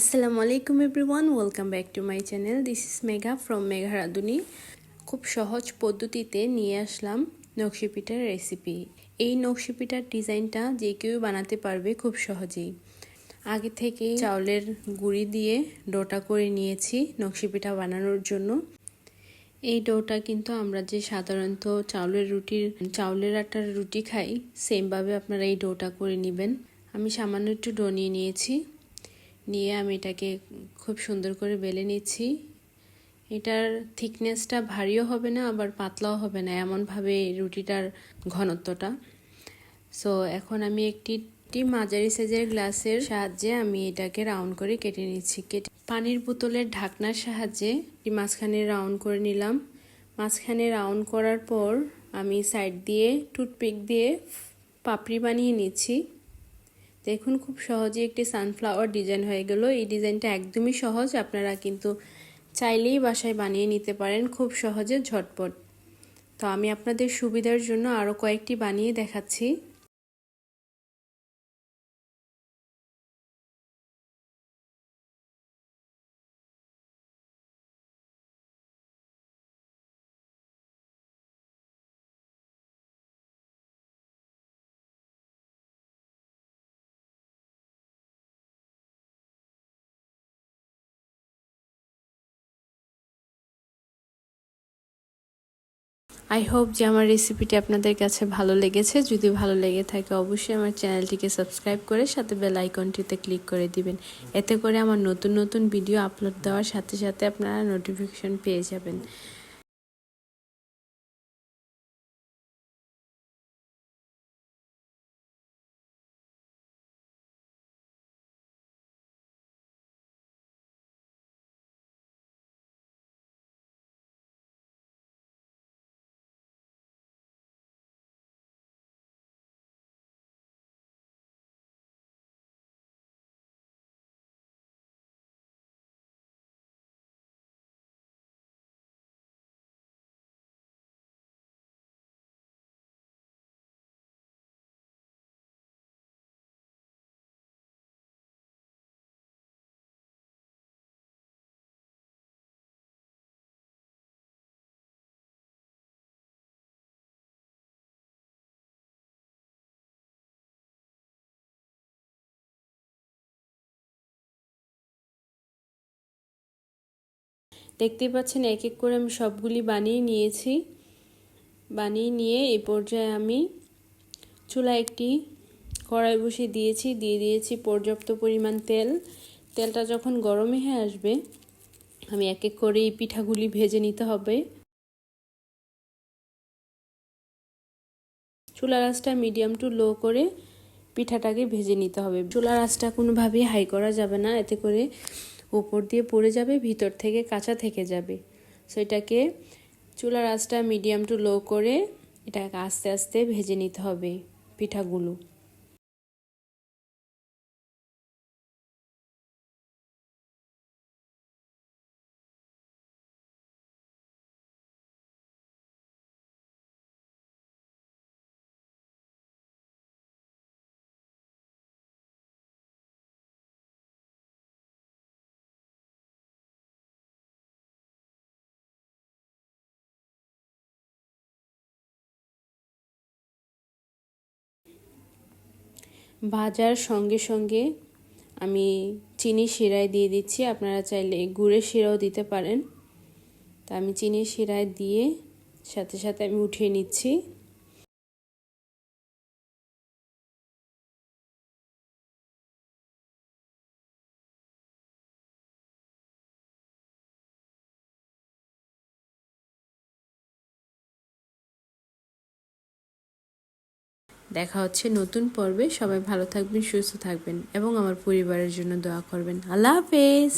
আসসালামু আলাইকুম everyone, welcome back to my channel. This is Megha from Megha Radhuni খুব সহজ পদ্ধতিতে নিয়ে আসলাম নকশি পিঠার রেসিপি এই নকশি পিঠার ডিজাইনটা যে কেউ বানাতে পারবে খুব সহজেই। আগে থেকে চাউলের গুঁড়ি দিয়ে ডোটা করে নিয়েছি নকশি পিঠা বানানোর জন্য। এই ডোটা কিন্তু আমরা যে সাধারণত চাউলের রুটির, চাউলের আটার রুটি খাই সেমভাবে আপনারা এই ডোটা করে নেবেন। আমি সামান্য একটু ডো নিয়ে নিয়েছি। নিয়ে আমি এটাকে খুব সুন্দর করে বেলে নিচ্ছি। এটার থিকনেসটা ভারীও হবে না, আবার পাতলাও হবে না, এমনভাবে রুটিটার ঘনত্বটা। সো এখন আমি একটি একটি মাঝারি সাইজের গ্লাসের সাহায্যে আমি এটাকে রাউন্ড করে কেটে নিচ্ছি। কেটে পানির বোতলের ঢাকনার সাহায্যে মাঝখানে রাউন্ড করে নিলাম। মাঝখানে রাউন্ড করার পর আমি সাইড দিয়ে টুথপিক দিয়ে পাপড়ি বানিয়ে নিচ্ছি। দেখুন, খুব সহজে একটি সানফ্লাওয়ার ডিজাইন হয়ে গেল। এই ডিজাইনটা একদমই সহজ। আপনারা কিন্তু চাইলেই বাসায় বানিয়ে নিতে পারেন, খুব সহজে, ঝটপট। তো আমি আপনাদের সুবিধার জন্য আরও কয়েকটি বানিয়ে দেখাচ্ছি। আই হোপ যে আমার রেসিপিটি আপনাদের কাছে ভালো লেগেছে। যদি ভালো লেগে থাকে, অবশ্যই আমার চ্যানেলটিকে সাবস্ক্রাইব করে সাথে বেল আইকনটিতে ক্লিক করে দিবেন। এতে করে আমার নতুন নতুন ভিডিও আপলোড দেওয়ার সাথে সাথে আপনারা নোটিফিকেশন পেয়ে যাবেন। দেখতেই পাচ্ছেন এক এক করে আমি সবগুলি বানিয়ে নিয়েছি। বানিয়ে নিয়ে এই পর্যায়ে আমি চুলা একটি কড়াই বসিয়ে দিয়েছি। দিয়ে দিয়েছি পর্যাপ্ত পরিমাণ তেল। তেলটা যখন গরমে হয়ে আসবে, আমি এক এক করে এই পিঠাগুলি ভেজে নিতে হবে। চুলা রাসটা মিডিয়াম টু লো করে পিঠাটাকে ভেজে নিতে হবে। চুলা রাসটা কোনোভাবেই হাই করা যাবে না। এতে করে উপর দিয়ে পড়ে যাবে, ভিতর থেকে কাঁচা থেকে যাবে। সো এটাকে চুলার আঁচটা মিডিয়াম টু লো করে এটাকে আস্তে আস্তে ভেজে নিতে হবে পিঠাগুলো। ভাজার সঙ্গে সঙ্গে আমি চিনি শিরায় দিয়ে দিচ্ছি। আপনারা চাইলে গুড়ের শিরাও দিতে পারেন। তা আমি চিনি শিরায় দিয়ে সাথে সাথে আমি উঠিয়ে নিচ্ছি। দেখা হচ্ছে নতুন পর্বে। সবাই ভালো থাকবেন, সুস্থ থাকবেন এবং আমার পরিবারের জন্য দোয়া করবেন। আল্লাহ হাফেজ।